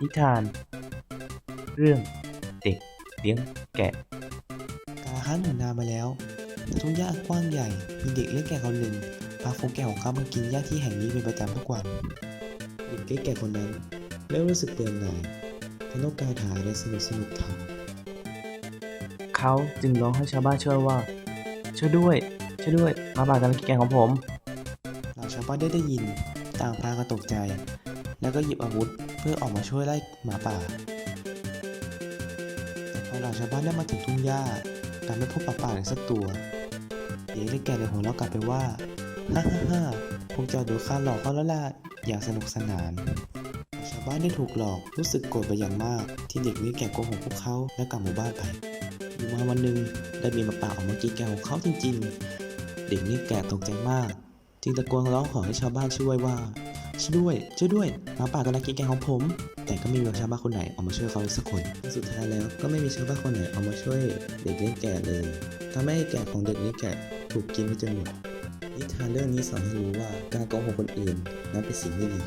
นิทาน เรื่องเด็กเลี้ยงแกะกาละครั้งหนึ่งนานมาแล้วณทุ่งหญ้ากว้างใหญ่มีเด็กเลี้ยงแกะคนหนึ่งพาฝูงแกะของเขามากินหญ้าที่แห่งนี้เป็นประจำทุกวันเด็กเลี้ยงแกะคนนั้นเริ่มรู้สึกเบื่อหน่ายและต้องการหาอะไรสนุกสนุกๆทเขาจึงร้องให้ชาวบ้านช่วยว่าช่วยด้วยช่วยด้วยหมาป่ากำลังกินแกะของผมำเหล่าชาวบ้านได้ได้ยินต่างพากันตกใจ แล้วก็หยิบอาวุธ เพื่อออกมาช่วยไล่หมาป่า แต่พอเหล่าชาวบ้านได้มาถึงทุ่งหญ้ากลับไม่พบหมาป่าเลยสักตัวเด็กเลี้ยแกะเลยหัวเราะกลับไปว่าฮ่าฮ่าฮ่าพวกเจ้าดูข้าหลอกเขาแล้วล่ะอย่างสนุกสนาน ชาวบ้านได้ถูกหลอกรู้สึกโกรธไปอย่างมาก ที่เด็กเลี้แกะโกหกพวกเขาและกลับหมู่บ้านไปอยู่มาวันหนึ่งได้มีหมาป่าออกมากินแกะของเขาจริง ๆ เด็กเลี้แกะตกใจมาก จึงตะโกนร้องขอให้ชาวบ้านช่วยว่า ช่วยด้วยช่วยด้วยหมาป่ากำลังกินแกงของผม แต่ก็ไม่มีชาวบ้านคนไหนออกมาช่วยเขาสักคน สุดท้ายแล้วก็ไม่มีชาวบ้านคนไหนออกมาช่วยเด็กเลี้ยงแกะเลยทำให้แกะของเด็กเลี้ยงแกะถูกกินไปจนหมดนิทานเรื่องนี้สอนให้รู้ว่าการโกหกคนอื่นนั้นเป็นสิ่งไม่ดี